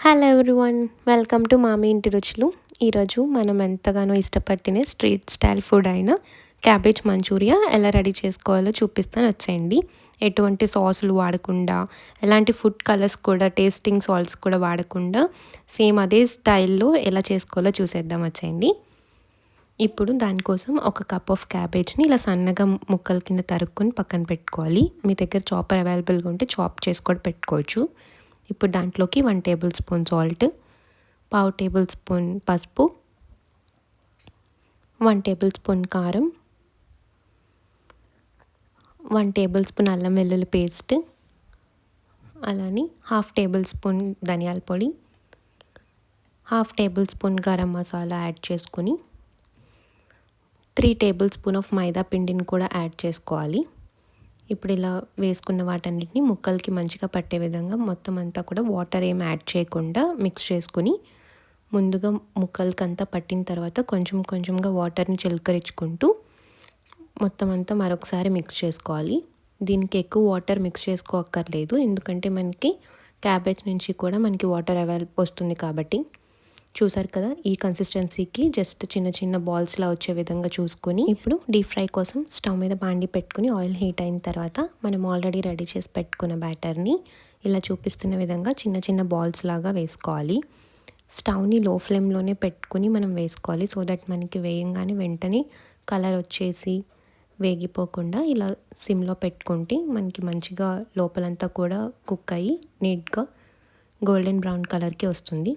Hello everyone welcome to Mami ఇంటి రుచులు ఈరోజు మనం ఎంతగానో ఇష్టపడి తినే స్ట్రీట్ స్టైల్ ఫుడ్ అయిన క్యాబేజ్ మంచూరియా ఎలా రెడీ చేసుకోవాలో చూపిస్తాను. వచ్చేయండి. ఎటువంటి సాసులు వాడకుండా ఎలాంటి ఫుడ్ కలర్స్ కూడా టేస్టింగ్ సాల్ట్స్ కూడా వాడకుండా సేమ్ అదే స్టైల్లో ఎలా చేసుకోవాలో చూసేద్దాం. వచ్చేయండి. ఇప్పుడు దానికోసం ఒక కప్ ఆఫ్ క్యాబేజ్ని ఇలా సన్నగా ముక్కల కింద తరుక్కొని పక్కన పెట్టుకోవాలి. మీ దగ్గర చాపర్ అవైలబుల్గా ఉంటే చాప్ చేసి కూడా పెట్టుకోవచ్చు. ఇప్పుడు దాంట్లోకి వన్ టేబుల్ స్పూన్ సాల్ట్ పావు టేబుల్ స్పూన్ పసుపు వన్ టేబుల్ స్పూన్ కారం వన్ టేబుల్ స్పూన్ అల్లం వెల్లుల్లి పేస్ట్ అలానే హాఫ్ టేబుల్ స్పూన్ ధనియాల పొడి half table spoon garam masala add చేసుకుని three table spoon of maida పిండిని కూడా యాడ్ చేసుకోవాలి. ఇప్పుడు ఇలా వేసుకున్న వాటన్నిటిని ముక్కలకి మంచిగా పట్టే విధంగా మొత్తం అంతా కూడా వాటర్ ఏం యాడ్ చేయకుండా మిక్స్ చేసుకుని ముందుగా ముక్కలకి అంతా పట్టిన తర్వాత కొంచెం కొంచెంగా వాటర్ని చిలకరించుకుంటూ మొత్తం అంతా మరొకసారి మిక్స్ చేసుకోవాలి. దీనికి ఎక్కువ వాటర్ మిక్స్ చేసుకోక్కర్లేదు. ఎందుకంటే మనకి క్యాబేజ్ నుంచి కూడా మనకి వాటర్ అవైలబుల్ వస్తుంది కాబట్టి. చూసారు కదా ఈ కన్సిస్టెన్సీకి జస్ట్ చిన్న చిన్న బాల్స్లా వచ్చే విధంగా చూసుకొని ఇప్పుడు డీప్ ఫ్రై కోసం స్టవ్ మీద బాండి పెట్టుకుని ఆయిల్ హీట్ అయిన తర్వాత మనం ఆల్రెడీ రెడీ చేసి పెట్టుకున్న బ్యాటర్ని ఇలా చూపిస్తున్న విధంగా చిన్న చిన్న బాల్స్ లాగా వేసుకోవాలి. స్టవ్ని లో ఫ్లేమ్లోనే పెట్టుకుని మనం వేసుకోవాలి సో దట్ మనకి వేయంగానే వెంటనే కలర్ వచ్చేసి వేగిపోకుండా ఇలా సిమ్లో పెట్టుకుంటే మనకి మంచిగా లోపలంతా కూడా కుక్ అయ్యి నీట్గా గోల్డెన్ బ్రౌన్ కలర్కి వస్తుంది.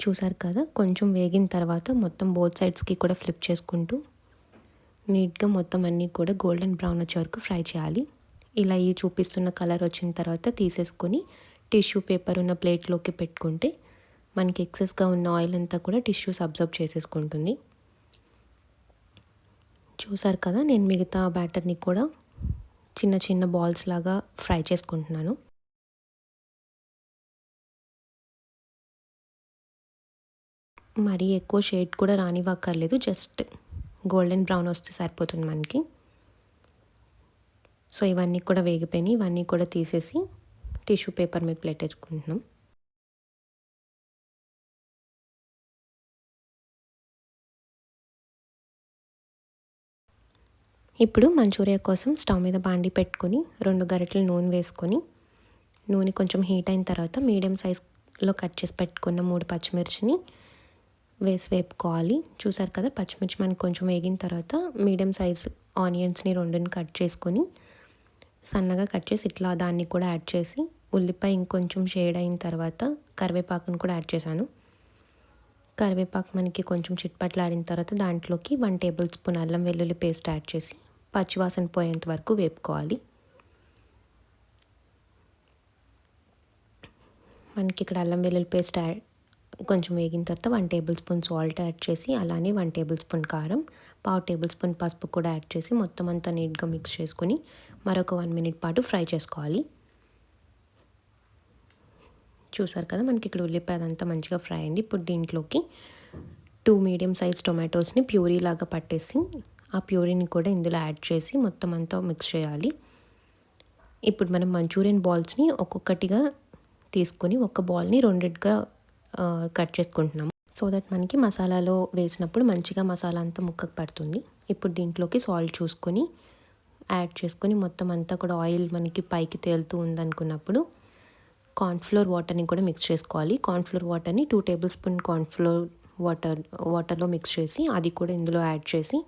చూసారు కదా? కొంచెం వేగిన తర్వాత మొత్తం బోత్ సైడ్స్కి కూడా ఫ్లిప్ చేసుకుంటూ నీట్గా మొత్తం అన్నీ కూడా గోల్డెన్ బ్రౌన్ వచ్చే వరకు ఫ్రై చేయాలి. ఇలా ఈ చూపిస్తున్న కలర్ వచ్చిన తర్వాత తీసేసుకొని టిష్యూ పేపర్ ఉన్న ప్లేట్లోకి పెట్టుకుంటే మనకి ఎక్సెస్గా ఉన్న ఆయిల్ అంతా కూడా టిష్యూస్ అబ్జర్వ్ చేసేసుకుంటుంది. చూసారు కదా? నేను మిగతా బ్యాటర్ని కూడా చిన్న చిన్న బాల్స్ లాగా ఫ్రై చేసుకుంటున్నాను. మరీ ఎక్కువ షేడ్ కూడా రానివ్వక్కర్లేదు. జస్ట్ గోల్డెన్ బ్రౌన్ వస్తే సరిపోతుంది మనకి. సో ఇవన్నీ కూడా వేగిపోయినాయి. ఇవన్నీ కూడా తీసేసి టిష్యూ పేపర్ మీద ప్లేట్ ఎత్తుకుంటున్నాం. ఇప్పుడు మంచూరియా కోసం స్టవ్ మీద బాండి పెట్టుకొని రెండు గరిటెలు నూనె వేసుకొని నూనె కొంచెం హీట్ అయిన తర్వాత మీడియం సైజ్లో కట్ చేసి పెట్టుకున్న మూడు పచ్చిమిర్చిని వేసి వేపుకోవాలి చూసారు కదా పచ్చిమిర్చి మనకి కొంచెం వేగిన తర్వాత మీడియం సైజ్ ఆనియన్స్ని రెండుని కట్ చేసుకొని సన్నగా కట్ చేసి ఇట్లా దాన్ని కూడా యాడ్ చేసి ఉల్లిపాయ ఇంకొంచెం షేడ్ అయిన తర్వాత కరివేపాకును కూడా యాడ్ చేశాను. కరివేపాకు మనకి కొంచెం చిట్పట్లాడిన తర్వాత దాంట్లోకి వన్ టేబుల్ స్పూన్ అల్లం వెల్లుల్లి పేస్ట్ యాడ్ చేసి పచ్చివాసన పోయేంత వరకు వేపుకోవాలి. మనకి ఇక్కడ అల్లం వెల్లుల్లి పేస్ట్ యాడ్ కొంచెం వేగిన తర్వాత one table spoon salt add చేసి అలానే వన్ టేబుల్ స్పూన్ కారం పావు టేబుల్ స్పూన్ పసుపు కూడా యాడ్ చేసి మొత్తం అంతా నీట్గా మిక్స్ చేసుకొని మరొక వన్ మినిట్ పాటు ఫ్రై చేసుకోవాలి. చూసారు కదా మనకి ఇక్కడ ఉల్లిపాయ అంతా మంచిగా ఫ్రై అయింది. ఇప్పుడు దీంట్లోకి టూ మీడియం సైజ్ టొమాటోస్ని ప్యూరీ లాగా పట్టేసి ఆ ప్యూరీని కూడా ఇందులో యాడ్ చేసి మొత్తం అంతా మిక్స్ చేయాలి. ఇప్పుడు మనం మంచూరియన్ బాల్స్ని ఒక్కొక్కటిగా తీసుకొని ఒక బాల్ని రెండింటిగా కట్ చేసుకుంటున్నాము సో దట్ మనకి మసాలాలో వేసినప్పుడు మంచిగా మసాలా అంతా ముక్కకు పడుతుంది. ఇప్పుడు దీంట్లోకి సాల్ట్ చూసుకొని యాడ్ చేసుకొని మొత్తం అంతా కూడా ఆయిల్ మనకి పైకి తేలుతూ ఉందనుకున్నప్పుడు కార్న్ఫ్లోర్ వాటర్ని కూడా మిక్స్ చేసుకోవాలి. కార్న్ఫ్లోర్ వాటర్ని two table spoon cornflour water వాటర్లో మిక్స్ చేసి అది కూడా ఇందులో యాడ్ చేసి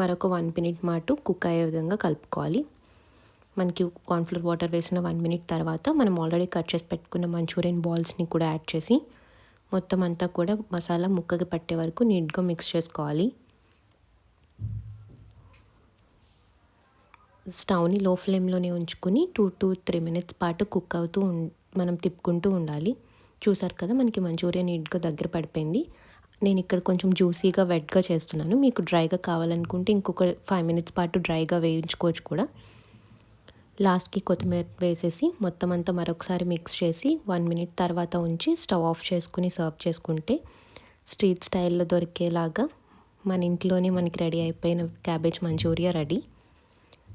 మరొక వన్ మినిట్ మాటు కుక్ అయ్యే విధంగా కలుపుకోవాలి. మనకి కార్న్ఫ్లోర్ వాటర్ వేసిన వన్ మినిట్ తర్వాత మనం ఆల్రెడీ కట్ చేసి పెట్టుకున్న మంచూరియన్ బాల్స్ని కూడా యాడ్ చేసి మొత్తం అంతా కూడా మసాలా ముక్కకి పట్టే వరకు నీట్గా మిక్స్ చేసుకోవాలి. స్టవ్ని లో ఫ్లేమ్లోనే ఉంచుకుని టూ టు త్రీ మినిట్స్ పాటు కుక్ అవుతూ మనం తిప్పుకుంటూ ఉండాలి. చూసారు కదా మనకి మంచూరియా నీట్గా దగ్గర పడిపోయింది. నేను ఇక్కడ కొంచెం జ్యూసీగా వెట్గా చేస్తున్నాను. మీకు డ్రైగా కావాలనుకుంటే ఇంకొక ఫైవ్ మినిట్స్ పాటు డ్రైగా వేయించుకోవచ్చు కూడా. లాస్ట్కి కొత్తిమీర వేసేసి మొత్తం అంతా మరొకసారి మిక్స్ చేసి వన్ మినిట్ తర్వాత ఉంచి స్టవ్ ఆఫ్ చేసుకుని సర్వ్ చేసుకుంటే స్ట్రీట్ స్టైల్లో దొరికేలాగా మన ఇంట్లోనే మనకి రెడీ అయిపోయిన క్యాబేజ్ మంచూరియా రెడీ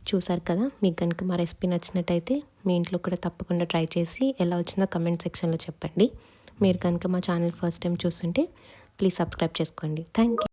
చూసారు కదా? మీకు కనుక మా రెసిపీ నచ్చినట్టయితే మీ ఇంట్లో కూడా తప్పకుండా ట్రై చేసి ఎలా వచ్చిందో కమెంట్ సెక్షన్లో చెప్పండి. మీరు కనుక మా ఛానల్ ఫస్ట్ టైం చూస్తుంటే ప్లీజ్ సబ్స్క్రైబ్ చేసుకోండి. Thank you